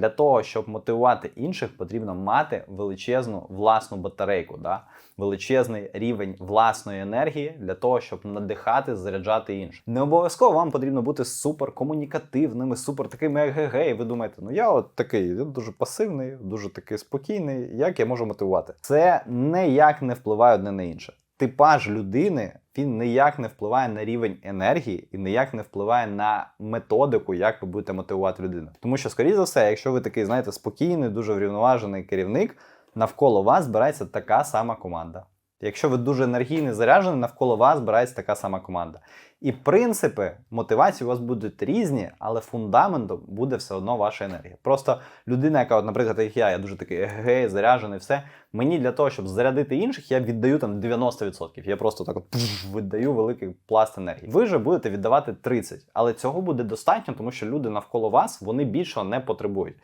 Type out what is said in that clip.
для того, щоб мотивувати інших, потрібно мати величезну власну батарейку, да? величезний рівень власної енергії для того, щоб надихати, заряджати інших. Не обов'язково вам потрібно бути супер комунікативними, супер такими ЕГГ. І ви думаєте, ну я от такий, я дуже пасивний, дуже такий спокійний. Як я можу мотивувати? Це ніяк не впливає одне на інше. Типаж людини він ніяк не впливає на рівень енергії і ніяк не впливає на методику, як ви будете мотивувати людину. Тому що, скоріше за все, якщо ви такий, знаєте, спокійний, дуже врівноважений керівник, навколо вас збирається така сама команда. Якщо ви дуже енергійний заряджений, навколо вас збирається така сама команда. І принципи мотивації у вас будуть різні, але фундаментом буде все одно ваша енергія. Просто людина, яка, от, наприклад, як я, я дуже такий гей, заряджений, все. Мені для того, щоб зарядити інших, я віддаю там 90%. Я просто так от віддаю великий пласт енергії. Ви же будете віддавати 30%. Але цього буде достатньо, тому що люди навколо вас вони більшого не потребують.